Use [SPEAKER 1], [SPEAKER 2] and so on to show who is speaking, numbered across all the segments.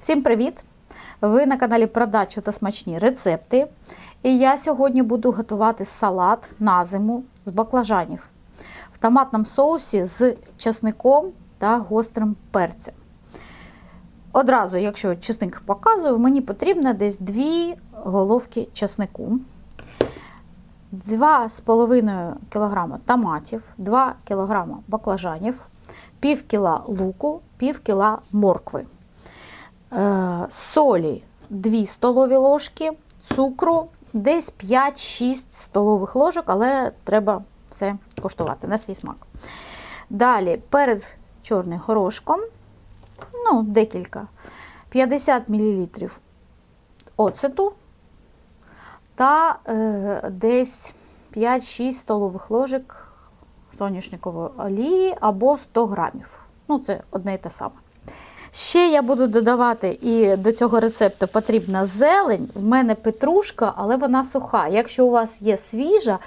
[SPEAKER 1] Всім привіт! Ви на каналі Продачу та смачні рецепти. І я сьогодні буду готувати салат на зиму з баклажанів в томатному соусі з часником та гострим перцем. Одразу, якщо чесник показую, мені потрібно десь 2 головки часнику, 2,5 кг томатів, 2 кг баклажанів, пів кіла луку, пів кіла моркви. Е, солі 2 столові ложки, цукру десь 5-6 столових ложок, але треба все коштувати на свій смак. Далі перець чорним горошком, ну, декілька, 50 мл оцету та е, десь 5-6 столових ложок соняшникової олії або 100 грамів. Ну, це одне і те саме. Ще я буду додавати, і до цього рецепту потрібна зелень. В мене петрушка, але вона суха. Якщо у вас є свіжа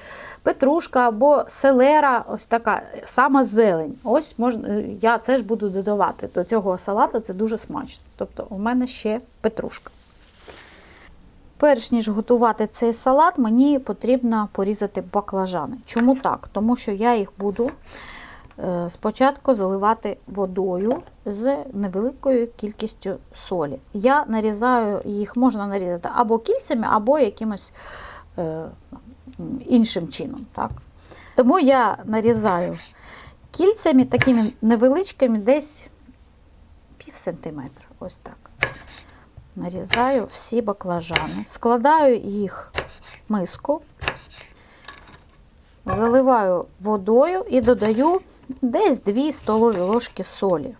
[SPEAKER 1] петрушка або селера, ось така сама зелень. Ось можна, я теж буду додавати до цього салату, це дуже смачно. Тобто у мене ще петрушка. Перш ніж готувати цей салат, мені потрібно порізати баклажани. Чому так? Тому що я їх буду е, спочатку заливати водою з невеликою кількістю солі. Я нарізаю їх, можна нарізати або кільцями, або якимось е, іншим чином. Так? Тому я нарізаю кільцями такими невеличкими, десь пів сантиметра. Ось так. Нарізаю всі баклажани, складаю їх в миску, заливаю водою і додаю десь 2 столові ложки солі.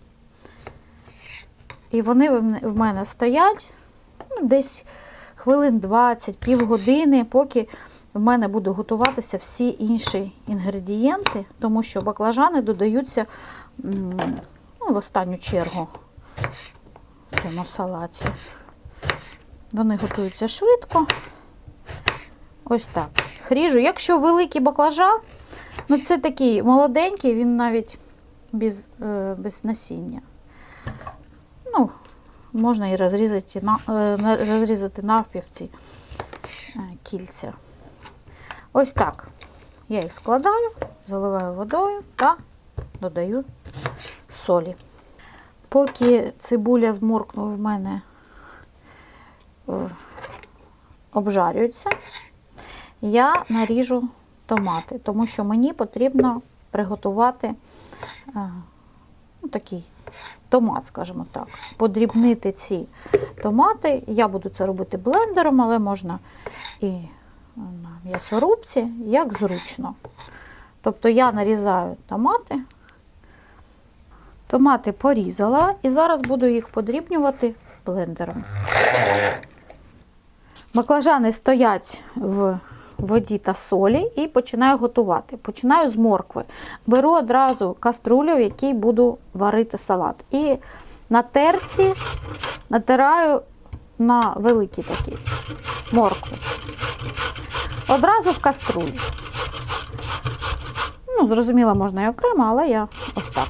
[SPEAKER 1] І вони в мене стоять ну, десь хвилин 20, півгодини, поки в мене будуть готуватися всі інші інгредієнти, тому що баклажани додаються ну, в останню чергу в цьому салаті. Вони готуються швидко. Ось так. Хріжу. Якщо великий баклажан, ну це такий молоденький, він навіть без, е, без насіння. Ну, можна і розрізати на, е, розрізати навпів ці е, кільця. Ось так. Я їх складаю, заливаю водою та додаю солі. Поки цибуля з морквою в мене обжарюється, я наріжу томати, тому що мені потрібно приготувати е, ну, такий томат, скажімо так, подрібнити ці томати. Я буду це робити блендером, але можна і на м'ясорубці, як зручно. Тобто я нарізаю томати, томати порізала і зараз буду їх подрібнювати блендером. Баклажани стоять в воді та солі і починаю готувати. Починаю з моркви. Беру одразу каструлю, в якій буду варити салат. І на терці натираю на великі такі моркву. Одразу в каструлю. Ну, зрозуміло, можна і окремо, але я ось так.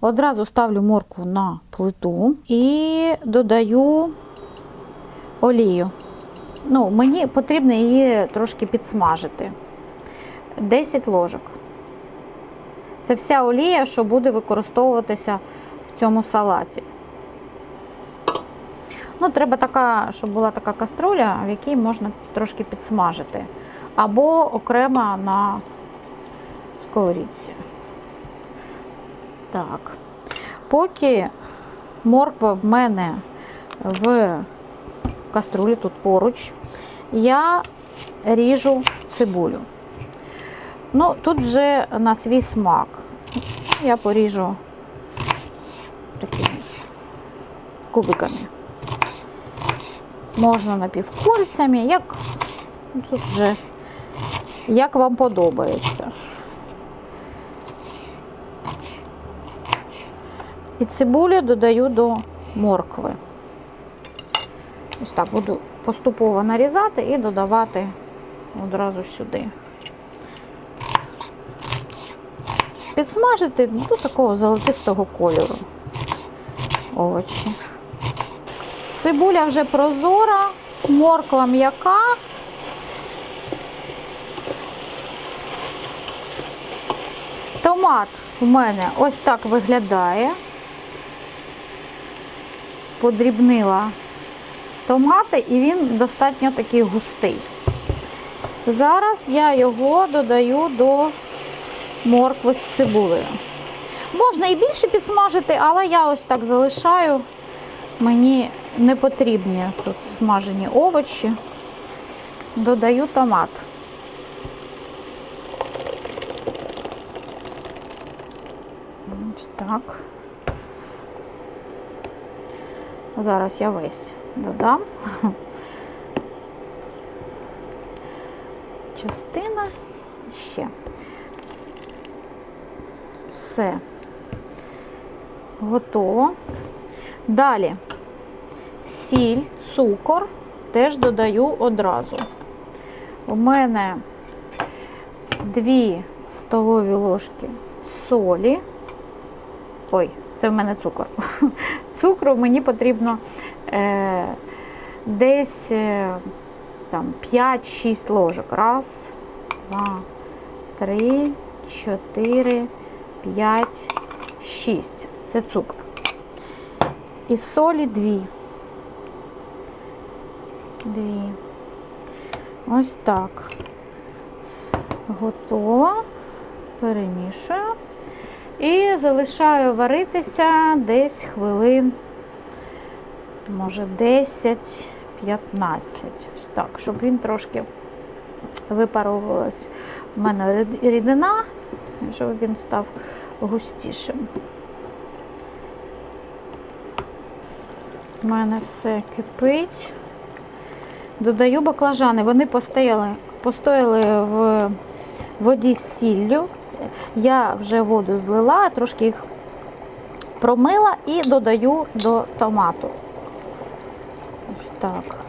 [SPEAKER 1] Одразу ставлю моркву на плиту і додаю олію. Ну, Мені потрібно її трошки підсмажити. 10 ложок. Це вся олія, що буде використовуватися в цьому салаті. Ну, Треба така, щоб була така каструля, в якій можна трошки підсмажити. Або окремо на сковорідці. Так. Поки морква в мене в каструлі тут поруч, я ріжу цибулю. Ну, Тут вже на свій смак. Я поріжу такими кубиками. Можна напівкольцями, як тут вже як вам подобається. І цибулю додаю до моркви. Ось так буду поступово нарізати і додавати одразу сюди. Підсмажити до такого золотистого кольору овочі. Цибуля вже прозора, морква м'яка. Томат у мене ось так виглядає. Подрібнила томати і він достатньо такий густий. Зараз я його додаю до моркви з цибулею. Можна і більше підсмажити, але я ось так залишаю. Мені не потрібні тут смажені овочі. Додаю томат. Ось так. Зараз я весь додам. Частина ще. Все. Готово. Далі сіль, цукор теж додаю одразу. У мене 2 столові ложки солі. Ой, це в мене цукор. Цукру мені потрібно десь е, там 5-6 ложок. Раз, два, три, чотири, п'ять, шість. Це цукор. І солі дві. Дві. Ось так. Готово. Перемішую. І залишаю варитися десь хвилин, може 10-15. Ось так, щоб він трошки випаровувалась в мене рідина, щоб він став густішим. У мене все кипить. Додаю баклажани. Вони постояли, постояли в воді з сіллю. Я вже воду злила, трошки їх промила і додаю до томату. Так.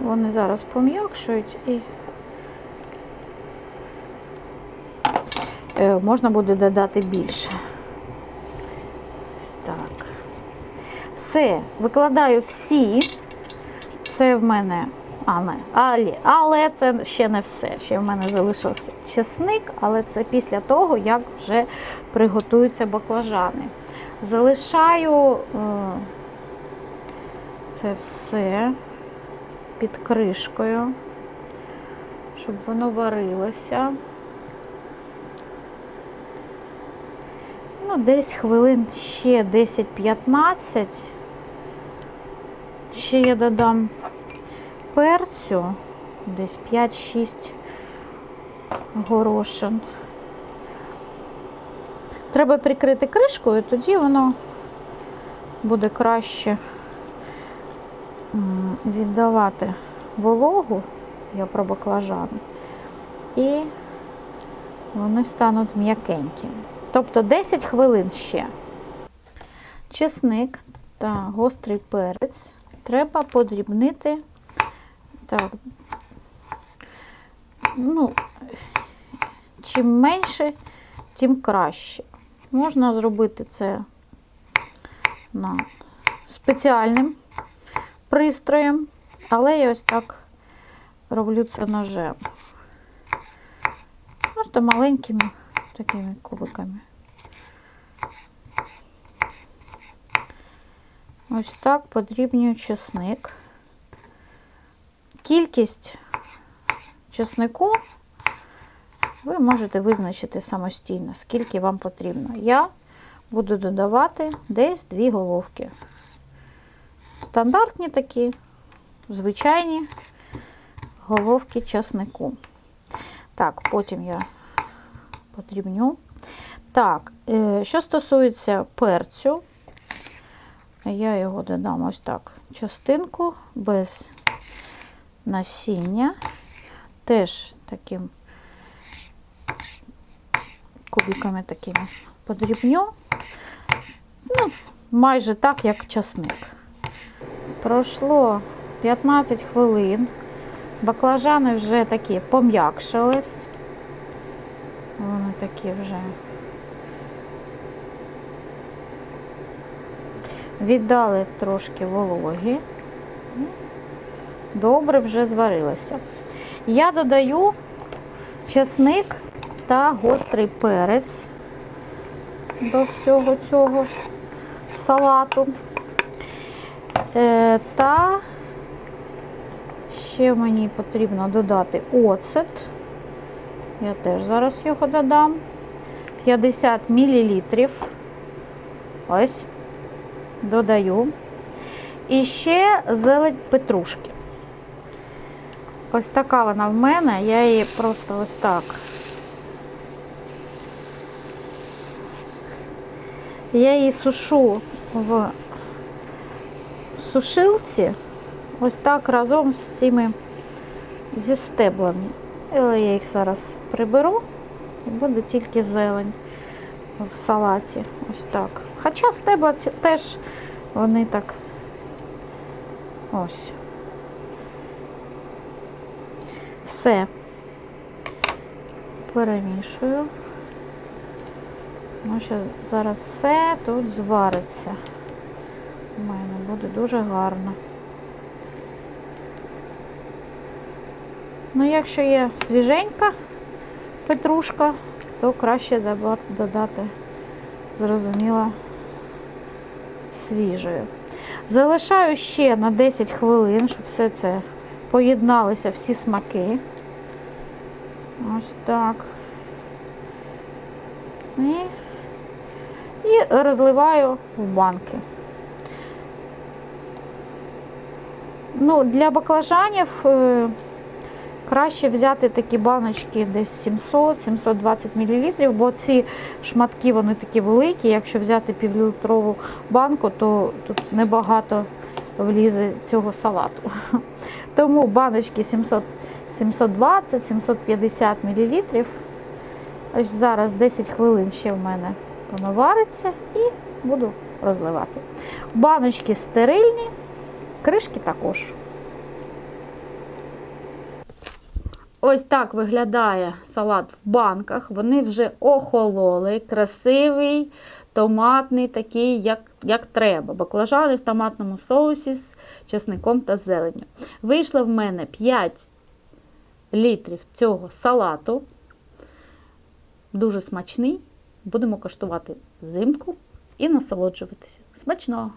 [SPEAKER 1] Вони зараз пом'якшують і е, можна буде додати більше. Так. Все, викладаю всі. Це в мене. А, але, але це ще не все. Ще в мене залишився чесник, але це після того, як вже приготуються баклажани. Залишаю е, це все під кришкою, щоб воно варилося. Ну, десь хвилин ще 10-15. Ще я додам перцю, десь 5-6 горошин. Треба прикрити кришкою, тоді воно буде краще віддавати вологу, я про баклажани, і вони стануть м'якенькі. Тобто 10 хвилин ще. Чесник та гострий перець треба подрібнити. Так, ну, чим менше, тим краще. Можна зробити це на спеціальним пристроєм, але я ось так роблю це ножем. Просто маленькими такими кубиками. Ось так подрібнюю чесник. Кількість чеснику ви можете визначити самостійно, скільки вам потрібно. Я буду додавати десь дві головки. Стандартні такі, звичайні головки чеснику. Так, потім я подрібню. Так, е, що стосується перцю, я його додам ось так, частинку без насіння, теж таким кубиками такими подрібню. Ну, майже так, як часник. Пройшло 15 хвилин. Баклажани вже такі пом'якшили. Вони такі вже. Віддали трошки вологи. Добре вже зварилося. Я додаю чесник та гострий перець до всього цього салату. Е, та ще мені потрібно додати оцет. Я теж зараз його додам. 50 мл. Ось, додаю. І ще зелень петрушки. Ось така вона в мене. Я її просто ось так. Я її сушу в сушилці, ось так разом з цими зі стеблами. Але я їх зараз приберу і буде тільки зелень в салаті. Ось так. Хоча стебла теж вони так ось. Все перемішую. Ну, щас, зараз все тут звариться. У мене буде дуже гарно. Ну, якщо є свіженька петрушка, то краще додати, зрозуміло, свіжою. Залишаю ще на 10 хвилин, щоб все це поєдналися всі смаки. Ось так. І, і розливаю в банки. Ну, для баклажанів е, краще взяти такі баночки десь 700-720 мл, бо ці шматки вони такі великі. Якщо взяти півлітрову банку, то тут небагато влізе цього салату. Тому баночки 700 720-750 мл. Ось зараз 10 хвилин ще в мене воно вариться і буду розливати. Баночки стерильні, кришки також. Ось так виглядає салат в банках. Вони вже охололи, красивий, томатний, такий, як, як треба. Баклажани в томатному соусі з чесником та зеленню. Вийшло в мене 5 літрів цього салату. Дуже смачний. Будемо коштувати взимку і насолоджуватися. Смачного!